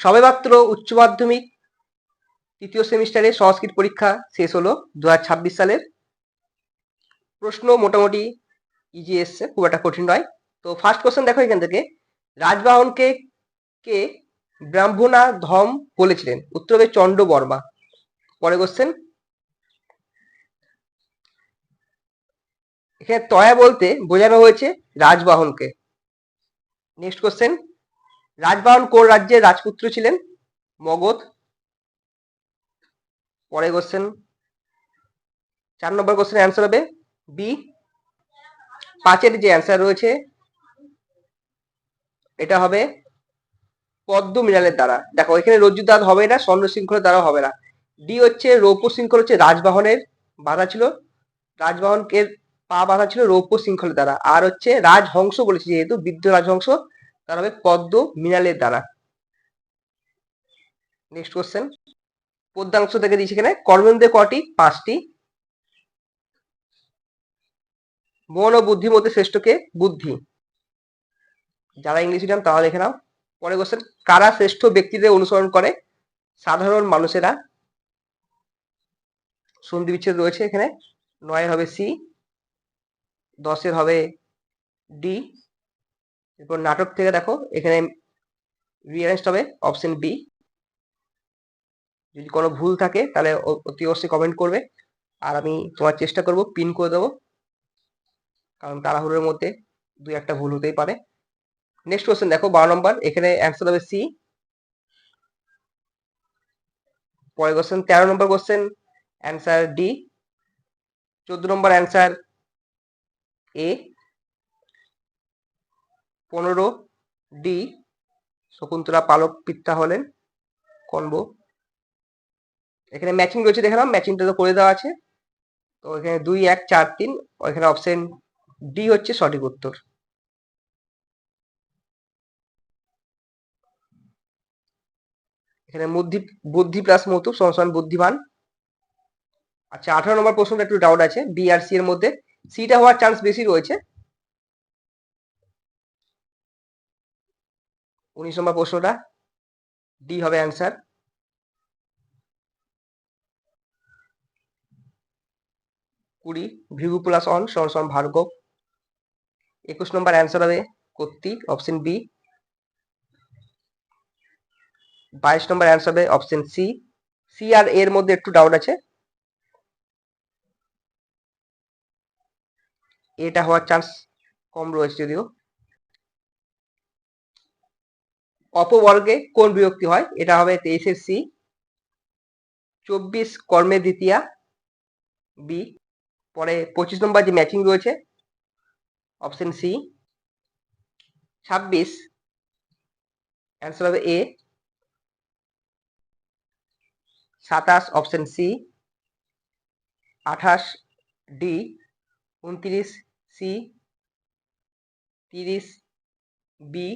সবেমাত্র উচ্চ মাধ্যমিক, তৃতীয় সেমিস্টারে সংস্কৃত পরীক্ষা শেষ হলো দু হাজার ছাব্বিশ সালের। প্রশ্ন মোটামুটি ইজি এসছে, খুব একটা কঠিন নয়। তো ফার্স্ট কোশ্চেন দেখো এখান থেকে। রাজবাহনকে কে ব্রাহ্মণা ধম বলেছিলেন? উত্তর হবে চন্ড বর্মা পরে কোশ্চেন এখানে তয়া বলতে বোঝানো হয়েছে রাজবাহনকে নেক্সট কোশ্চেন রাজবাহন কোন রাজ্যের রাজপুত্র ছিলেন? মগধ। পরে কোশ্চেন চার নম্বর কোশ্চেন অ্যান্সার হবে বি পাঁচের যে অ্যান্সার রয়েছে, এটা হবে পদ্ম মিনালের দ্বারা। দেখো, এখানে রজ্জু দাঁত হবে না, স্বর্ণ শৃঙ্খলের দ্বারা হবে না। ডি হচ্ছে রৌপ্য শৃঙ্খল হচ্ছে রাজবাহনের বাধা ছিল। রাজবাহনকে পা বাঁধা ছিল রৌপ্য শৃঙ্খলের দ্বারা। আর হচ্ছে রাজহংস বলেছি, যেহেতু বৃদ্ধ রাজহংস। তার হবে পদ্ম মিনালের দ্বারা। নেক্সট কোশ্চেন পদ্মাংশ থেকে দিয়েছি এখানে। কর্মেন্দ্রে কটি? পাঁচটি। মন ও বুদ্ধির মধ্যে শ্রেষ্ঠকে বুদ্ধি। যারা ইংলিশ মিডিয়াম তারা লিখে নাও। পরে কোশ্চেন কারা শ্রেষ্ঠ ব্যক্তিদের অনুসরণ করে? সাধারণ মানুষেরা। সন্ধি বিচ্ছেদ রয়েছে এখানে। নয়ের হবে সি, দশের হবে ডি এরপর নাটক থেকে দেখো, এখানে রিয়ারেঞ্জ হবে অপশন বি যদি কোনো ভুল থাকে, তাহলে অতি অবশ্যই কমেন্ট করবে। আর আমি তোমার চেষ্টা করব পিন করে দেবো। কারণ তাড়াহুড়োর মধ্যে দুই একটা ভুল হতেই পারে। নেক্সট কোশ্চেন দেখো, বারো নম্বর। এখানে অ্যান্সার হবে সি পরের কোশ্চেন তেরো নম্বর কোশ্চেন অ্যান্সার ডি চোদ্দ নম্বর অ্যান্সার এ পনেরো ডি শকুন্তলা পালক পিত্তা হলেন, কনব। এখানে ম্যাচিং রয়েছে দেখলাম ম্যাচিংটা তো করে দেওয়া আছে। তো এখানে দুই, এক, চার, তিন, এখানে অপশন ডি হচ্ছে সঠিক উত্তর। এখানে বুদ্ধি বুদ্ধি প্লাস মতু সমান বুদ্ধিমান। আচ্ছা আঠারো নম্বর প্রশ্নটা একটু ডাউট আছে বি আর সি এর মধ্যে। সিটা হওয়ার চান্স বেশি রয়েছে। উনিশ নম্বর প্রশ্নটা ডি হবে অ্যান্সার কুড়ি, ভৃগু প্লাস অন সমান ভার্গব একুশ নম্বর অ্যান্সার হবে কর্তৃক অপশন বি বাইশ নম্বর অ্যান্সার হবে অপশন সি সি আর এর মধ্যে একটু ডাউট আছে। এটা হওয়ার চান্স কম রয়েছে যদিও। অপবর্গে কোন বিভক্তি হয়? এটা হবে তেইশের সি চব্বিশ কর্মে দ্বিতীয়া বি পরে পঁচিশ নম্বর যে ম্যাচিং রয়েছে অপশন সি ছাব্বিশ অ্যান্সার হবে এ সাতাশ অপশন সি আঠাশ ডি উনত্রিশ সি তিরিশ বি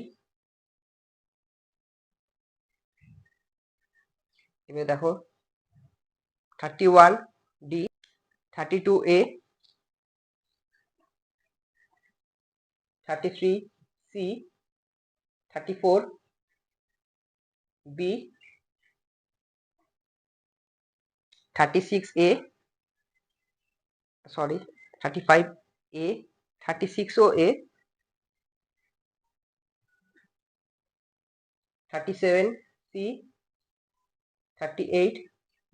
এবার দেখো thirty one D thirty two A thirty three C thirty four B thirty six A sorry thirty five A thirty সিক্সও A thirty seven C thirty eight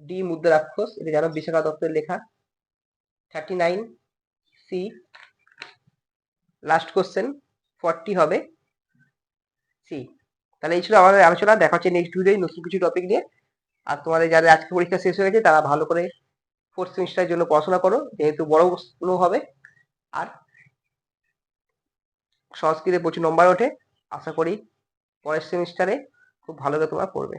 D Mudra Rakshasa এটা জানো, বিশাখা দত্তের লেখা। Thirty nine C last question forty হবে। C তাহলে এই ছিল আমাদের আলোচনা, দেখা হচ্ছে নেক্সট ভিডিও নতুন কিছু টপিক নিয়ে। আর তোমাদের যাদের আজকে পরীক্ষা শেষ হয়ে গেছে, তারা ভালো করে ফোর্থ সেমিস্টারের জন্য পড়াশোনা করো, যেহেতু বড় প্রশ্ন হবে। আর সংস্কৃতে প্রচুর নম্বর ওঠে। আশা করি পরের সেমিস্টারে খুব ভালো তোমরা পড়বে।